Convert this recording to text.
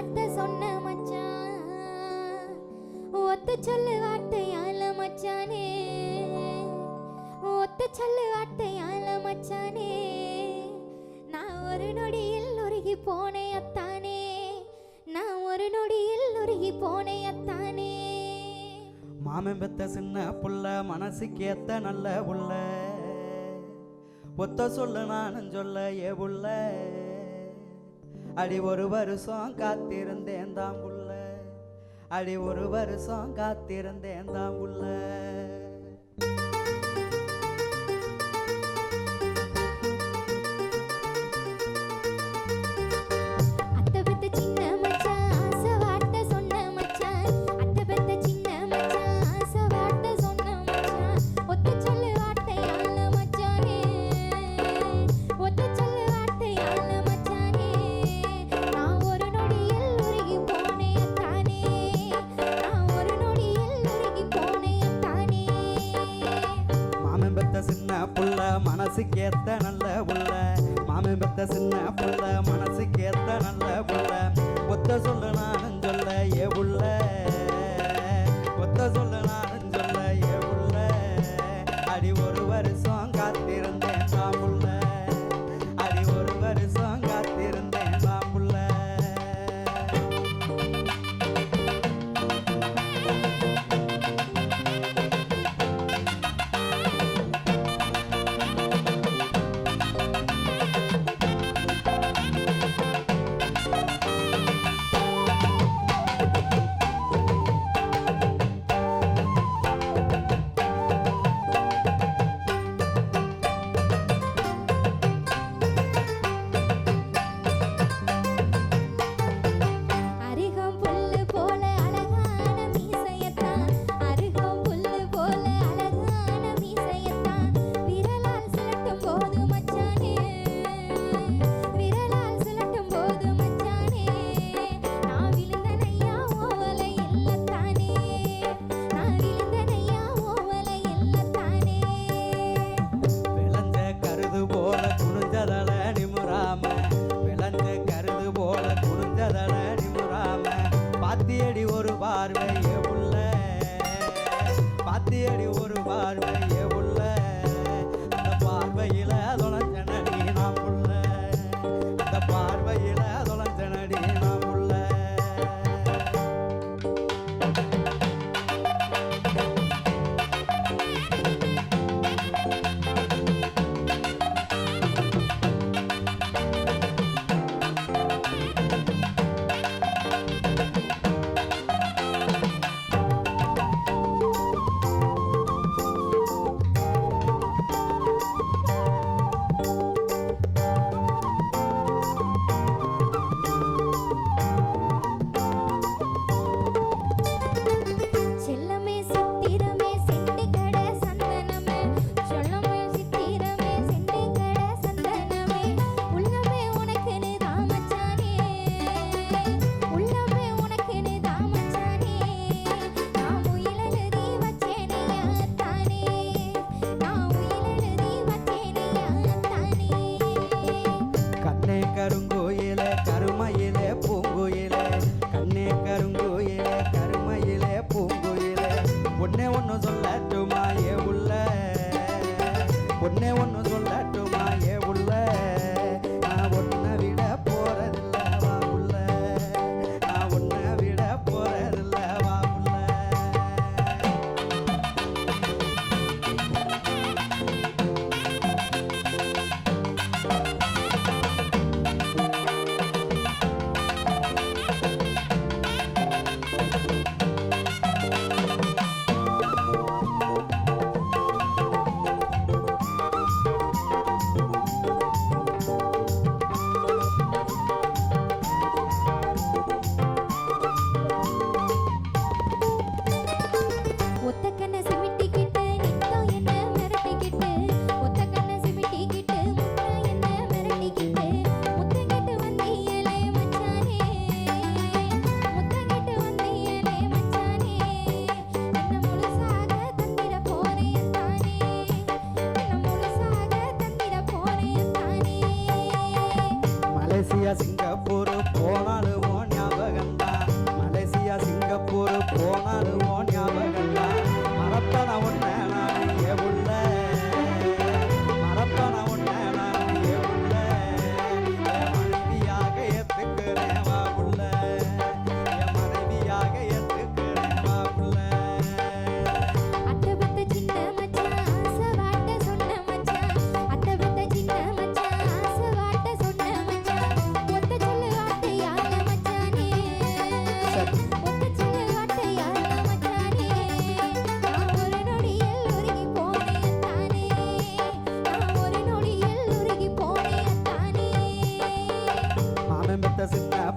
வார்த்தை சொன்ன மச்சான். ஒத்து சொல்லு வார்த்தையால மச்சானே. ஒத்து சொல்லு வார்த்தையால மச்சானே. நான் ஒரு நொடியில் நொறுகி போனேன் அத்தானே. நான் ஒரு நொடியில் நொறுகி போனேன் அத்தானே. மாமன் சின்ன புள்ள மனசுக்கு ஏத்த நல்ல உள்ள. ஒத்த சொல்லு நானும் சொல்ல ஏ புள்ள அடி ஒரு வருஷம் காத்திருந்தேன் தான் புள்ள அடி ஒரு வருஷம் காத்திருந்தேன் தான் புள்ள மனசுக்கேத்த நல்ல உள்ள மாமி பெத்த சின்ன புள்ள மனசுக்கேத்த நல்ல புள்ள ஒத்த சொல்ல நானும் சொல்ல ஏ உள்ள. yeah. ಒಡ್ನೆ ಒನ್ನೊಂದು singa singa Mamitas tá e